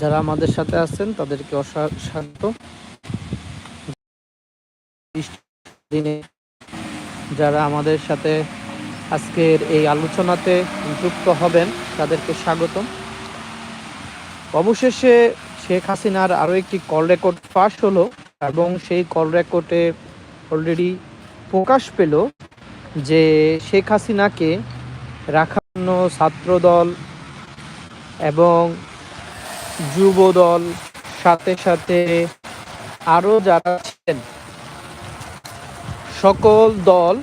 যারা আমাদের সাথে আছেন, তাদেরকে অস্বাগত দিনে যারা আমাদের সাথে আজকের এই আলোচনাতে যুক্ত হবেন, তাদেরকে স্বাগতম। অবশেষে শেখ হাসিনার আরও একটি কল রেকর্ড ফাঁস হলো এবং সেই কল রেকর্ডে অলরেডি প্রকাশ পেল যে শেখ হাসিনাকে রাখান্ন ছাত্রদল এবং যুব দল সাথে সাথে আরও যারা ছিলেন, সকল দল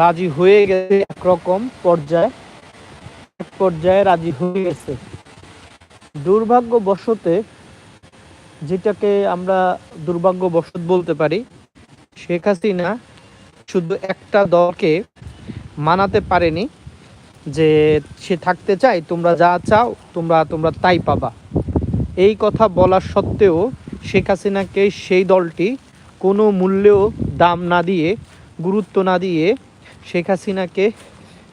রাজি হয়ে গেছে একরকম পর্যায়ে পর্যায়ে রাজি হয়ে গেছে। দুর্ভাগ্যবশতে যেটাকে আমরা দুর্ভাগ্যবশত বলতে পারি, শেখ হাসিনা শুধু একটা দলকে মানাতে পারেনি যে সে থাকতে চায়, তোমরা যা চাও, তোমরা তোমরা তাই পাবা। এই কথা বলার সত্ত্বেও শেখ হাসিনাকে সেই দলটি কোনো মূল্যেও দাম না দিয়ে, গুরুত্ব না দিয়ে শেখ হাসিনাকে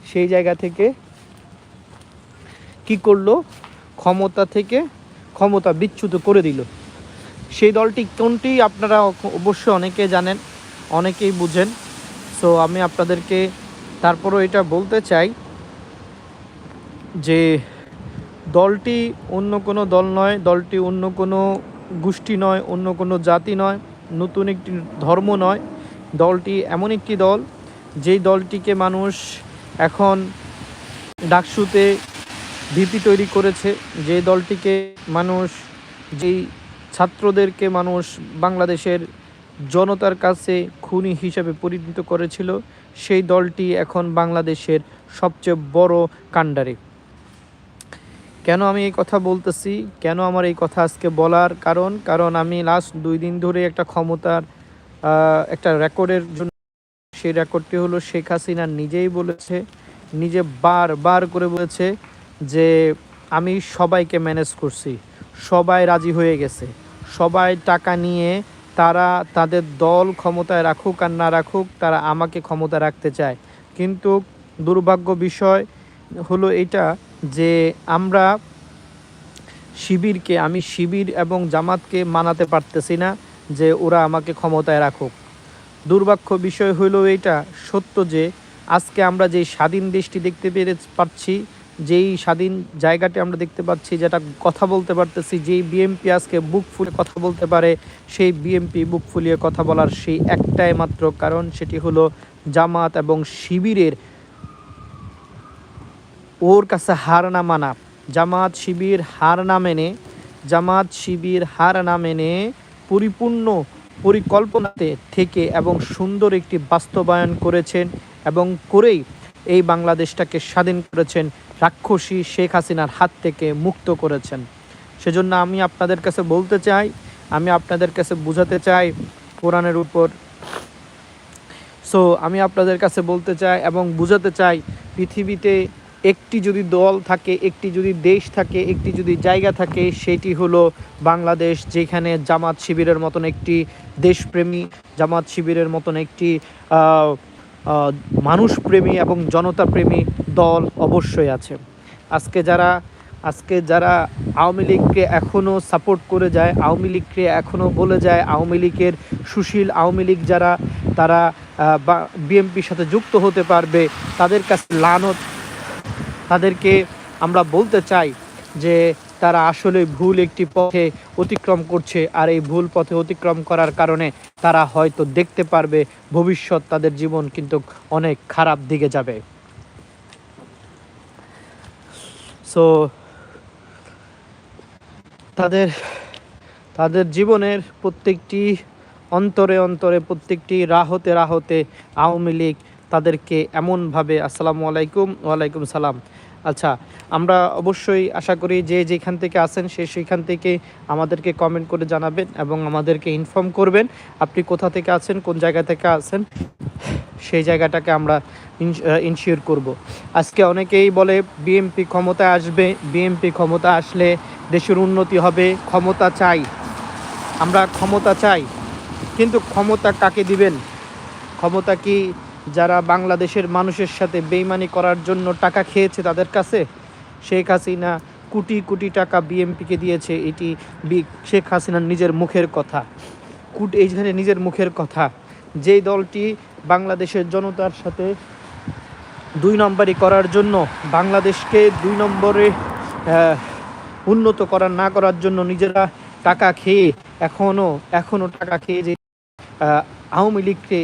সেই জায়গা থেকে কি করল? ক্ষমতা থেকে ক্ষমতা বিচ্যুত করে দিল। সেই দলটি কোনটি আপনারা অবশ্যই অনেকে জানেন, অনেকেই বুঝেন। সো আমি আপনাদেরকে তারপরও এটা বলতে চাই যে দলটি অন্য কোনো দল নয়, দলটি অন্য কোনো গোষ্ঠী নয়, অন্য কোনো জাতি নয়, নতুন একটি ধর্ম নয়। দলটি এমন একটি দল, যেই দলটিকে মানুষ এখন ডাকসুতে ভিপি তৈরি করেছে। যে দলটিকে মানুষ, যেই ছাত্রদেরকে মানুষ বাংলাদেশের জনতার কাছে খুনি হিসাবে পরিণত করেছিল, সেই দলটি এখন বাংলাদেশের সবচেয়ে বড় কাণ্ডারি। কেন আমি এই কথা বলতেছি? কেন আমার এই কথা আজকে বলার কারণ? কারণ আমি লাস্ট দুই দিন ধরে একটা ক্ষমতার একটা রেকর্ডের জন্য, সেই রেকর্ডটি হলো শেখ হাসিনা নিজেই বলেছে, নিজে বার বার করে বলেছে যে আমি সবাইকে ম্যানেজ করছি, সবাই রাজি হয়ে গেছে, সবাই টাকা নিয়ে তারা তাদের দল ক্ষমতায় রাখুক আর না রাখুক, তারা আমাকে ক্ষমতা রাখতে চায়। কিন্তু দুর্ভাগ্য বিষয় হলো এটা যে আমরা শিবিরকে, আমি শিবির এবং জামাতকে মানাতে পারতেছি না যে ওরা আমাকে ক্ষমতায় রাখুক। দুর্ভাগ্য বিষয় হলো এটা সত্য যে আজকে আমরা যে স্বাধীন দেশটি দেখতে পেরে পাচ্ছি, যেই স্বাধীন জায়গাটি আমরা দেখতে পাচ্ছি, যেটা কথা বলতে পারতেছি, যেই বিএমপি আজকে বুক ফুলে কথা বলতে পারে, সেই বিএমপি বুক ফুলিয়ে কথা বলার সেই একটাই মাত্র কারণ, সেটি হলো জামাত এবং শিবিরের ওর কাছে হার না মানা। জামাত শিবির হার না মেনে, জামাত শিবির হার না মেনে পরিপূর্ণ পরিকল্পনাতে থেকে এবং সুন্দর একটি বাস্তবায়ন করেছেন এবং করেই এই বাংলাদেশটাকে স্বাধীন করেছেন রাক্ষসী শেখ হাসিনার হাত থেকে মুক্ত করেছেন। সেজন্য আমি আপনাদের কাছে বলতে চাই, আমি আপনাদের কাছে বুঝাতে চাই কোরআনের উপর। সো আমি আপনাদের কাছে বলতে চাই এবং বুঝাতে চাই পৃথিবীতে একটি যদি দল থাকে, একটি যদি দেশ থাকে, একটি যদি জায়গা থাকে, সেটি হলো বাংলাদেশ, যেখানে জামাত শিবিরের মতন একটি দেশপ্রেমী, জামাত শিবিরের মতন একটি মানুষপ্রেমী এবং জনতাপ্রেমী দল অবশ্যই আছে। আজকে যারা আজকে যারা আওয়ামী লীগকে এখনও সাপোর্ট করে যায়, আওয়ামী লীগকে এখনও বলে যায়, আওয়ামী লীগের সুশীল আওয়ামী লীগ যারা, তারা বিএমপির সাথে যুক্ত হতে পারবে, তাদের কাছে লানত তাদেরকে আমরা বলতে চাই যে তারা আসলে ভুল একটি পথে অতিক্রম করছে আর এই ভুল পথে অতিক্রম করার কারণে তারা হয়তো দেখতে পারবে ভবিষ্যৎ তাদের জীবন কিন্তু অনেক খারাপ দিকে যাবে। সো তাদের তাদের জীবনের প্রত্যেকটি অন্তরে অন্তরে প্রত্যেকটি রাহতে রাহতে আওয়ামী লীগ তাদেরকে এমনভাবে আসসালামু আলাইকুম, ওয়ালাইকুম সালাম। আচ্ছা আমরা অবশ্যই আশা করি যে যেখান থেকে আসেন সে সেইখান থেকে আমাদেরকে কমেন্ট করে জানাবেন এবং আমাদেরকে ইনফর্ম করবেন আপনি কোথা থেকে আছেন, কোন জায়গা থেকে আছেন, সেই জায়গাটাকে আমরা ইনশিওর করব। আজকে অনেকেই বলে বিএমপি ক্ষমতায় আসবে বিএমপি ক্ষমতা আসলে দেশের উন্নতি হবে, ক্ষমতা চাই। আমরা ক্ষমতা চাই, কিন্তু ক্ষমতা কাকে দিবেন? ক্ষমতা কি যারা বাংলাদেশের মানুষের সাথে বেইমানি করার জন্য টাকা খেয়েছে তাদের কাছে, শেখ হাসিনা কোটি কোটি টাকা বিএমপিকে দিয়েছে, এটি শেখ হাসিনার নিজের মুখের কথা। কুট এইখানে নিজের মুখের কথা যেই দলটি বাংলাদেশের জনতার সাথে দুই নম্বরই করার জন্য, বাংলাদেশকে দুই নম্বরে উন্নত করার, না করার জন্য নিজেরা টাকা খেয়ে এখনও এখনও টাকা খেয়ে যে আওয়ামী লীগকে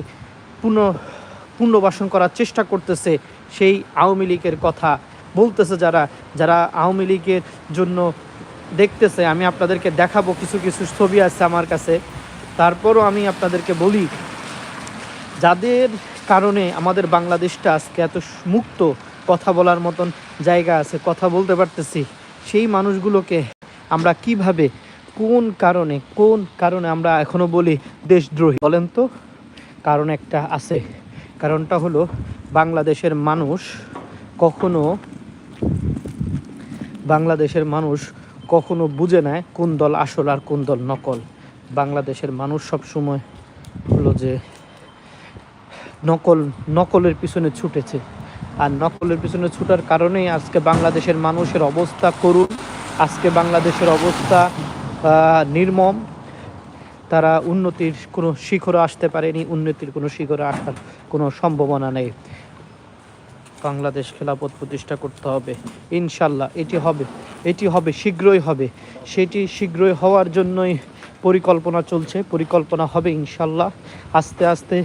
পুনঃ পুনর্বাসন করার চেষ্টা করতেছে সেই আওয়ামী লীগের কথা বলতেছে যারা যারা আওয়ামী লীগের জন্য দেখতেছে। আমি আপনাদেরকে দেখাবো কিছু কিছু ছবি আছে আমার কাছে। তারপরও আমি আপনাদেরকে বলি, যাদের কারণে আমাদের বাংলাদেশটা আজকে এত মুক্ত কথা বলার মতন জায়গা আছে, কথা বলতে পারতেছি, সেই মানুষগুলোকে আমরা কীভাবে, কোন কারণে কোন কারণে আমরা এখনও বলি দেশদ্রোহী? বলেন তো, কারণ একটা আছে। কারণটা হলো বাংলাদেশের মানুষ কখনো বাংলাদেশের মানুষ কখনো বুঝে নেয় কোন দল আসল আর কোন দল নকল। বাংলাদেশের মানুষ সব সময় হলো যে নকল, নকলের পিছনে ছুটেছে। আর নকলের পিছনে ছুটার কারণেই আজকে বাংলাদেশের মানুষের অবস্থা করুন। আজকে বাংলাদেশের অবস্থা নির্মম। তারা উন্নতির কোনো শিখরে আসতে পারেনি, উন্নতির কোনো শিখরে আসার কোনো সম্ভাবনা নেই। বাংলাদেশ খেলাপথ প্রতিষ্ঠা করতে হবে, ইনশাল্লাহ। এটি হবে এটি হবে, শীঘ্রই হবে। সেটি শীঘ্রই হওয়ার জন্যই পরিকল্পনা চলছে, পরিকল্পনা হবে ইনশাল্লাহ। আস্তে আস্তে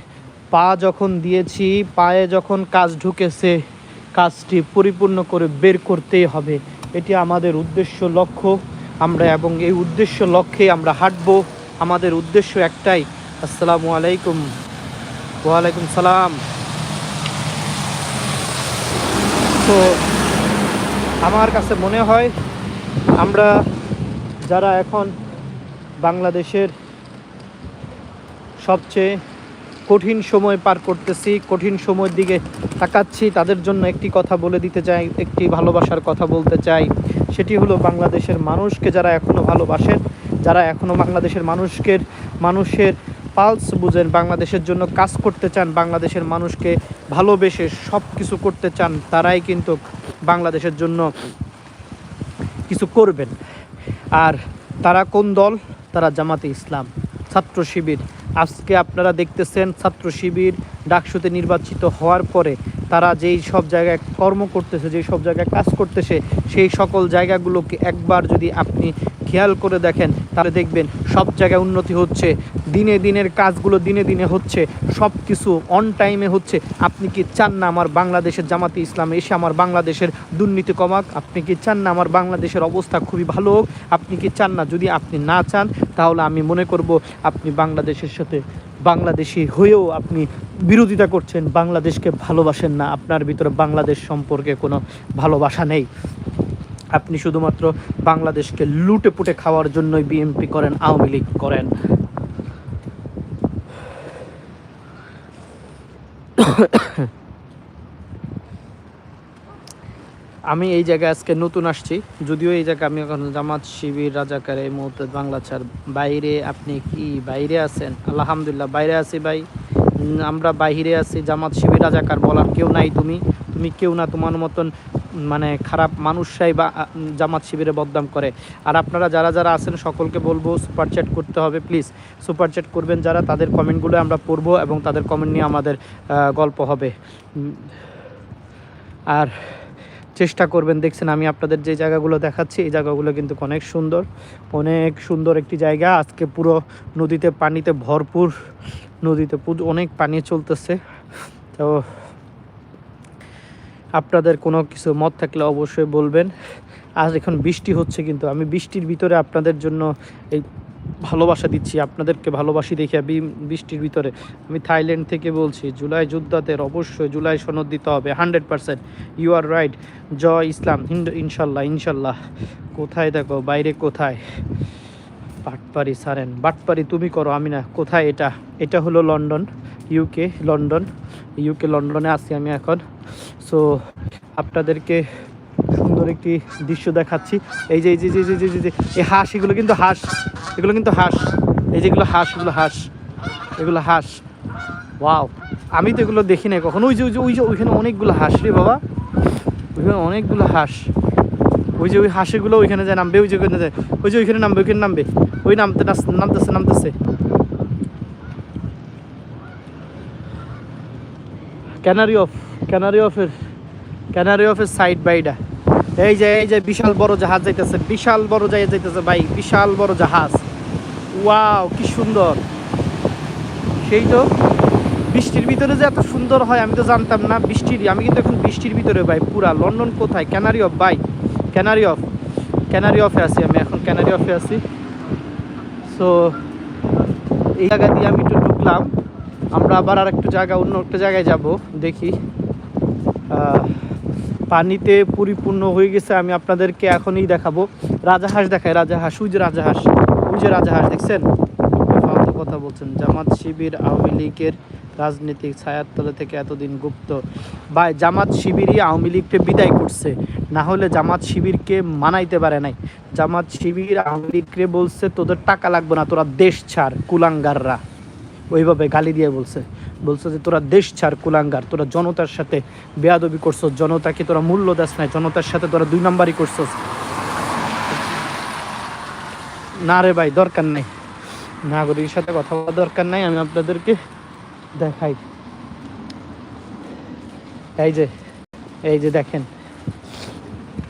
পা যখন দিয়েছি, পায়ে যখন কাজ ঢুকেছে, কাজটি পরিপূর্ণ করে বের করতেই হবে। এটি আমাদের উদ্দেশ্য লক্ষ্য। আমরা এবং এই উদ্দেশ্য লক্ষ্যে আমরা হাঁটবো। আমাদের উদ্দেশ্য একটাই। আসসালামু আলাইকুম। ওয়ালাইকুম সালাম। তো আমার কাছে মনে হয় আমরা যারা এখন বাংলাদেশের সবচেয়ে কঠিন সময় পার করতেছি, কঠিন সময়ের দিকে তাকাচ্ছি, তাদের জন্য একটি কথা বলে দিতে চাই, একটি ভালোবাসার কথা বলতে চাই। সেটি হলো বাংলাদেশের মানুষকে যারা এখনও ভালোবাসেন যারা এখনও বাংলাদেশের মানুষকে মানুষের পালস বুঝেন, বাংলাদেশের জন্য কাজ করতে চান, বাংলাদেশের মানুষকে ভালোবেসে সব কিছু করতে চান, তারাই কিন্তু বাংলাদেশের জন্য কিছু করবেন। আর তারা কোন দল? তারা জামাতে ইসলাম। ছাত্র শিবির। আজকে আপনারা দেখতেছেন ছাত্র শিবির ডাকসুতে নির্বাচিত হওয়ার পরে তারা যেই সব জায়গায় কর্ম করতেছে, যেই সব জায়গায় কাজ করতেছে, সেই সকল জায়গাগুলোকে একবার যদি আপনি খেয়াল করে দেখেন, তাহলে দেখবেন সব জায়গায় উন্নতি হচ্ছে। দিনে দিনের কাজগুলো দিনে দিনে হচ্ছে সব কিছু অন টাইমে হচ্ছে। আপনি কি চান না আমার বাংলাদেশের জামাতে ইসলাম এসে আমার বাংলাদেশের দুর্নীতি কমাক? আপনি কি চান না আমার বাংলাদেশের অবস্থা খুবই ভালো হোক? আপনি কি চান না যদি আপনি না চান, তাহলে আমি মনে করব আপনি বাংলাদেশের সাথে বাংলাদেশি হয়েও আপনি বিরোধিতা করছেন। বাংলাদেশকে ভালোবাসেন না। আপনার ভিতরে বাংলাদেশ সম্পর্কে কোনো ভালোবাসা নেই। আপনি শুধুমাত্র বাংলাদেশকে লুটে পুটে খাওয়ার জন্যই বিএনপি করেন, আওয়ামী লীগ করেন। আমি এই জায়গায় আজকে নতুন আসছি। যদিও এই জায়গায় আমি এখন জামাত শিবির, রাজাকার এই মুহূর্তে বাংলা ছাড়। বাইরে আপনি কি বাইরে আছেন? আলহামদুলিল্লাহ, বাইরে আছি ভাই। আমরা বাইরে আছি, জামাত শিবির, রাজাকার বলার কেউ নাই তুমি। তুমি কেউ না তোমার মতন মানে খারাপ মানুষরাই বা জামাত শিবিরে বদনাম করে। আর আপনারা যারা যারা আছেন সকলকে বলব সুপার চ্যাট করতে হবে প্লিজ সুপার চ্যাট করবেন যারা, তাদের কমেন্টগুলো আমরা পড়ব এবং তাদের কমেন্ট নিয়ে আমাদের গল্প হবে। আর চেষ্টা করবেন, দেখছেন আমি আপনাদের যে জায়গাগুলো দেখাচ্ছি, এই জায়গাগুলো কিন্তু অনেক সুন্দর। অনেক সুন্দর একটি জায়গা। আজকে পুরো নদীতে পানিতে ভরপুর নদীতে অনেক পানি চলতেছে। তো আপনাদের কোনো কিছু মত থাকলে অবশ্যই বলবেন। আর এখন বৃষ্টি হচ্ছে কিন্তু আমি বৃষ্টির ভিতরে আপনাদের জন্য এই ভালোবাসা দিচ্ছি, আপনাদেরকে ভালোবাসি দেখে বৃষ্টির ভিতরে। আমি থাইল্যান্ড থেকে বলছি, জুলাই যোদ্ধাদের অবশ্যই জুলাই সনদ দিতে হবে, hundred percent. You are right, Joy Islam, ইনশাল্লাহ ইনশাল্লাহ। কোথায় দেখো? বাইরে কোথায়? বাটপারি সারেন। বাটপারি তুমি করো, আমি না। কোথায় এটা? এটা হলো লন্ডন ইউকে লন্ডন। ইউকে লন্ডনে আছি আমি এখন। সো আপনাদেরকে সুন্দর একটি দৃশ্য দেখাচ্ছি। এই যে এই যে যে যে যে- এই হাঁস, এগুলো কিন্তু হাঁস। এগুলো কিন্তু হাঁস। এই যেগুলো হাঁস, এগুলো হাঁস। এগুলো হাঁস। ওয়াও। আমি তো এগুলো দেখি নাই কখনো। ওই যে ওই যে, ওইখানে অনেকগুলো হাঁস রে বাবা। ওইখানে অনেকগুলো হাঁস। ওই যে ওই হাঁসেগুলো ওইখানে যায় নামবে, ওই যে ওইখানে যায় ওই যে ওইখানে নামবে ওইখানে নামবে। ওই নামতে নামতেছে নামতেছে। ক্যানারি অফ ক্যানারি অফের ক্যানারি অফের সাইড বাইডা এই যে এই যে বিশাল বড় জাহাজ যাইতেছে, বিশাল বড় জায়গা যাইতেছে ভাই, বিশাল বড় জাহাজ। ওয়াও, কি সুন্দর। সেই তো, বৃষ্টির ভিতরে যে এত সুন্দর হয়, আমি তো জানতাম না। বৃষ্টির আমি কিন্তু এখন বৃষ্টির ভিতরে ভাই, পুরা। লন্ডন কোথায়? ক্যানারি অফ, ভাই। ক্যানারি অফ ক্যানারি অফে আছি আমি, এখন ক্যানারি অফে আছি। সো এই জায়গা দিয়ে আমি একটু ঢুকলাম। আমরা আবার আর একটু জায়গা, অন্য একটা জায়গায় যাব, দেখি। পানিতে পরিপূর্ণ হয়ে গেছে, আমি আপনাদেরকে এখনই দেখাবো। রাজাহাঁস দেখায় রাজাহাঁস, ওই যে রাজাহাঁস, ওই যে রাজাহাঁস, দেখছেন? কথা বলছেন। জামাত শিবির, আওয়ামী লীগের রাজনীতিক ছায়ার তলে থেকে এতদিন গুপ্ত। বা জামাত শিবিরই আওয়ামী লীগকে বিদায় করছে। না হলে জামাত শিবিরকে মানাইতে পারে নাই। জামাত শিবির আওয়ামী লীগকে বলছে, তোদের টাকা লাগবে না, তোরা দেশ ছাড়, কুলাঙ্গাররা। ওইভাবে গালি দিয়ে বলছে। বলছে যে, তোরা দেশ ছাড়, কুলাঙ্গার, তোরা জনতার সাথে বেয়াদবি করছস জনতাকে তোরা মূল্য দাস নাই, জনতার সাথে তোরা দুই নাম্বারই করছস? না রে ভাই, দরকার নেই। নাগরিকের সাথে কথা বলার দরকার নাই, আমি আপনাদেরকে দেখাই। এই যে এই যে দেখেন।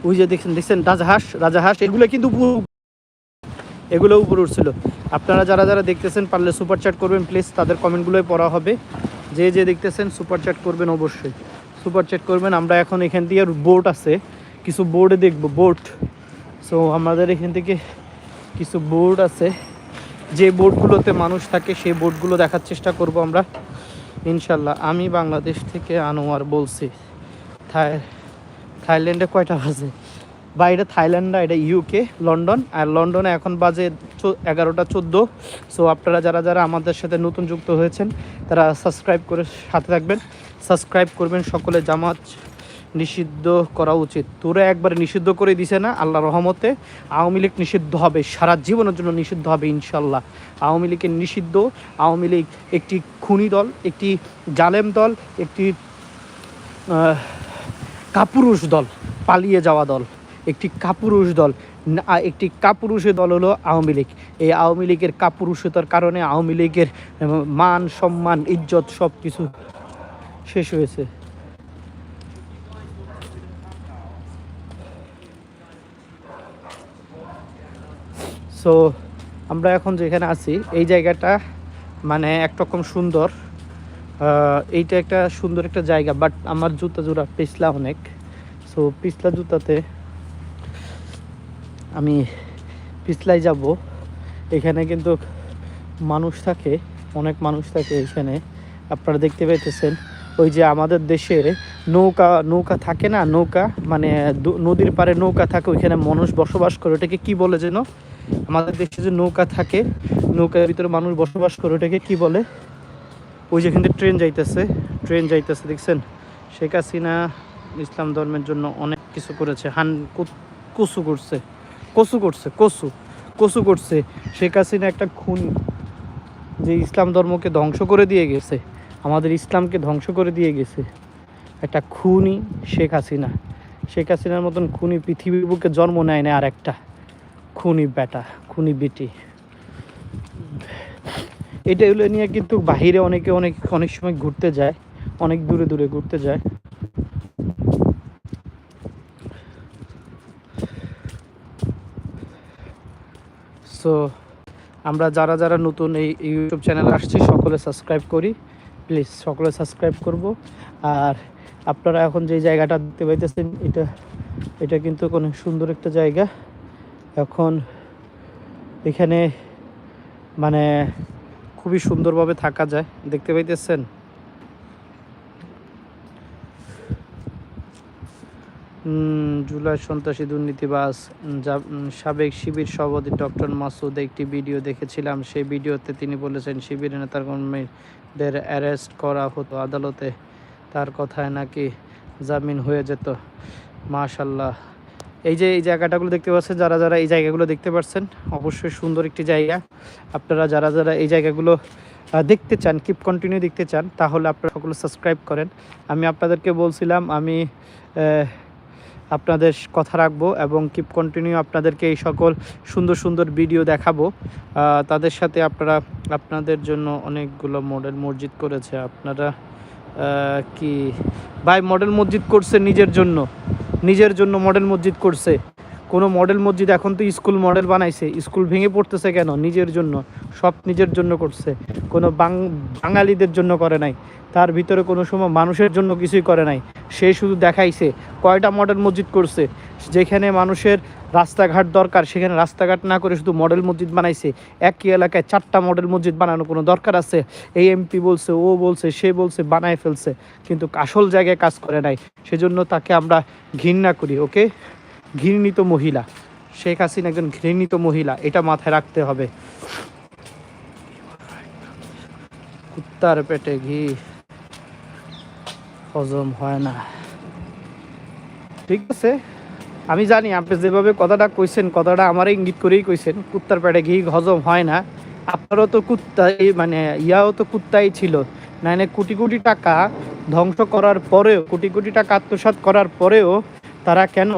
ওই যে দেখছেন? দেখছেন রাজাহাঁস রাজাহাঁস এগুলো কিন্তু এগুলো উপরে উঠছিল। আপনারা যারা যারা দেখতেছেন পারলে সুপার চ্যাট করবেন প্লিজ তাদের কমেন্টগুলোই পড়া হবে। যে যে দেখতেছেন সুপার চ্যাট করবেন অবশ্যই। সুপার চ্যাট করবেন, আমরা এখন এখান দিয়ে বোট আছে। কিছু বোর্ডে দেখব বোট সো আমাদের এখান থেকে কিছু বোর্ড আছে। যে বোর্ডগুলোতে মানুষ থাকে, সেই বোর্ডগুলো দেখার চেষ্টা করব আমরা। ইনশাল্লাহ, আমি বাংলাদেশ থেকে আনোয়ার বলছি। থাই থাইল্যান্ডে কয়টা বাজে? বা এটা থাইল্যান্ড এটা ইউকে লন্ডন। আর লন্ডনে এখন বাজে এগারোটা চোদ্দ। সো আপনারা যারা যারা আমাদের সাথে নতুন যুক্ত হয়েছেন, তারা সাবস্ক্রাইব করে সাথে থাকবেন। সাবস্ক্রাইব করবেন সকলে জামাত নিষিদ্ধ করা উচিত। তোরা একবারে নিষিদ্ধ করে দিছে না আল্লাহ রহমতে আওয়ামী লীগ নিষিদ্ধ হবে, সারা জীবনের জন্য নিষিদ্ধ হবে ইনশাল্লাহ আওয়ামী লীগের নিষিদ্ধ, আওয়ামী লীগ একটি খুনি দল, একটি জালেম দল, একটি কাপুরুষ দল, পালিয়ে যাওয়া দল, একটি কাপুরুষ দল একটি কাপুরুষের দল হলো আওয়ামী লীগ। এই আওয়ামী লীগের কাপুরুষতার কারণে আওয়ামী লীগের মান, সম্মান, ইজ্জত সব কিছু শেষ হয়েছে। সো আমরা এখন যেখানে আছি, এই জায়গাটা মানে একরকম সুন্দর। এইটা একটা সুন্দর একটা জায়গা বাট আমার জুতা জোড়া পিছলা অনেক। সো পিছলা জুতাতে আমি পিছলাই যাব। এখানে কিন্তু মানুষ থাকে, অনেক মানুষ থাকে এখানে। আপনারা দেখতে পাইতেছেন, ওই যে আমাদের দেশে নৌকা নৌকা থাকে না, নৌকা মানে নদীর পারে নৌকা থাকে, ওইখানে মানুষ বসবাস করে। ওটাকে কি বলে যেন? আমাদের দেশে যে নৌকা থাকে, নৌকার ভিতরে মানুষ বসবাস করে, ওটাকে কি বলে? ওই যেখান থেকে ট্রেন যাইতেছে ট্রেন যাইতেছে, দেখছেন? শেখ হাসিনা ইসলাম ধর্মের জন্য অনেক কিছু করেছে। হান কসু করছে। কসু করছে কসু কসু করছে। শেখ হাসিনা একটা খুন, যে ইসলাম ধর্মকে ধ্বংস করে দিয়ে গেছে, আমাদের ইসলামকে ধ্বংস করে দিয়ে গেছে, একটা খুনি শেখ হাসিনা। শেখ হাসিনার মতন খুনি পৃথিবীর বুকে জন্ম নেয় না আর একটা। খুনি বেটা, খুনি বেটি। এটা এগুলো নিয়ে কিন্তু বাহিরে অনেকে অনেক অনেক সময় ঘুরতে যায়, অনেক দূরে দূরে ঘুরতে যায়। সো আমরা যারা যারা নতুন এই ইউটিউব চ্যানেল আসছি, সকলে সাবস্ক্রাইব করি। প্লিজ সকলে সাবস্ক্রাইব করব। আর আপনারা এখন যে জায়গাটা দেখতে পাইতেছেন, এটা এটা কিন্তু অনেক সুন্দর একটা জায়গা। এখন এখানে মানে খুবই সুন্দরভাবে থাকা যায়। দেখতে পাইতেছেন? জুলাই সন্ত্রাসী দুর্নীতিবাস সাবেক শিবির সভাপতি ডক্টর মাসুদ একটি ভিডিও দেখেছিলাম। সেই ভিডিওতে তিনি বলেছেন, শিবির নেতার কর্মীদের অ্যারেস্ট করা হতো আদালতে। তার কথায় নাকি জামিন হয়ে যেত। মাশাল্লাহ এই যে এই জায়গাটাগুলো দেখতে পাচ্ছেন, যারা যারা এই জায়গাগুলো দেখতে পাচ্ছেন, অবশ্যই সুন্দর একটি জায়গা। আপনারা যারা যারা এই জায়গাগুলো দেখতে চান কিপ কন্টিনিউ দেখতে চান, তাহলে আপনারা সকলে সাবস্ক্রাইব করেন। আমি আপনাদেরকে বলছিলাম, আমি আপনাদের কথা রাখব এবং কিপ কন্টিনিউ আপনাদেরকে এই সকল সুন্দর সুন্দর ভিডিও দেখাবো। তাদের সাথে আপনারা, আপনাদের জন্য অনেকগুলো মডেল মসজিদ করেছে। আপনারা কি? ভাই মডেল মসজিদ করছে নিজের জন্য। নিজের জন্য মডেল মসজিদ করছে। কোনো মডেল মসজিদ এখন তো স্কুল মডেল বানাইছে স্কুল ভেঙে পড়তেছে কেন? নিজের জন্য, সব নিজের জন্য করছে। কোনো বাঙালিদের জন্য করে নাই। তার ভিতরে কোনো সময় মানুষের জন্য কিছুই করে নাই। সে শুধু দেখাইছে কয়টা মডেল মসজিদ করছে। যেখানে মানুষের রাস্তাঘাট দরকার, সেখানে রাস্তাঘাট না করে শুধু মডেল মসজিদ বানাইছে। একই এলাকায় চারটা মডেল মসজিদ বানানো কোনো দরকার আছে? এই এমপি বলছে, ও বলছে, সে বলছে, বানায় ফেলছে। কিন্তু আসল জায়গায় কাজ করে নাই। সেজন্য তাকে আমরা ঘৃণা করি ওকে ঘৃণিত মহিলা। শেখ হাসিনা একজন ঘৃণিত মহিলা, এটা মাথায় রাখতে হবে। কুত্তার পেটে ঘি, হজম হয় না। ঠিক আছে? আমি জানি আপনি যেভাবে কথাটা কইছেন, কথাটা আমার ইঙ্গিত করেই কইছেন, কুত্তার পেটে ঘি হজম হয় না। আপনারও তো কুত্তাই মানে ইয়াও তো কুত্তাই ছিল। নাইনে কোটি কোটি টাকা ধ্বংস করার পরেও, কোটি কোটি টাকা আত্মসাৎ করার পরেও তারা কেন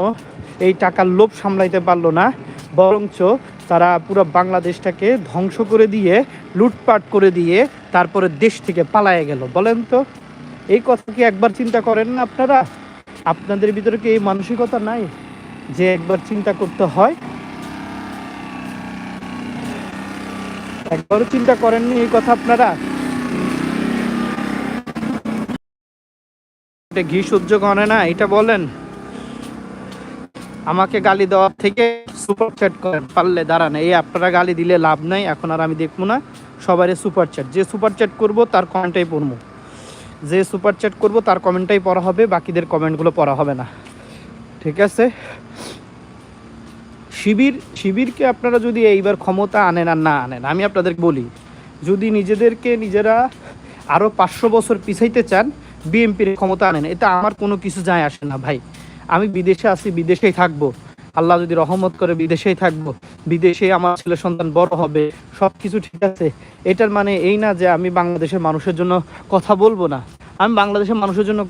এই টাকার লোভ সামলাইতে পারল না, বরঞ্চ তারা পুরো বাংলাদেশটাকে ধ্বংস করে দিয়ে, লুটপাট করে দিয়ে তারপরে দেশ থেকে পালায়ে গেল। বলেন তো, এই কথা কি একবার চিন্তা করেন না আপনারা? আপনাদের ভিতরে কি এই মানসিকতা নাই যে একবার চিন্তা করতে হয়? একবারও চিন্তা করেননি এই কথা আপনারা? ঘি সহ্য করে না, এটা বলেন। আমাকে গালি দেওয়ার থেকে সুপার চ্যাট করেন, পারলে দাঁড়ান, এই আপনারা গালি দিলে লাভ নাই, এখন আর আমি দেখব না সবারই সুপার চ্যাট যে সুপার চ্যাট করব তার কমেন্টটাই পড়ব। যে সুপার চ্যাট করব তার কমেন্টটাই পড়া হবে, বাকিদের কমেন্টগুলো পড়া হবে না। ঠিক আছে? শিবির, শিবিরকে আপনারা যদি এইবার ক্ষমতা আনেন আর না আনেন, আমি আপনাদেরকে বলি, যদি নিজেদেরকে নিজেরা আরও পাঁচশো বছর পিছাইতে চান, বিএমপির ক্ষমতা আনেন এটা আমার কোনো কিছু যায় আসে না ভাই। আমি বিদেশে আছি, বিদেশেই থাকব। আল্লাহ যদি রহমত করে বিদেশেই থাকব। বিদেশে আমার ছেলে সন্তান বড় হবে সব কিছু ঠিক আছে। এটার মানে এই না যে আমি বাংলাদেশের মানুষের জন্য কথা বলব না। আমি বাংলাদেশের মানুষের জন্য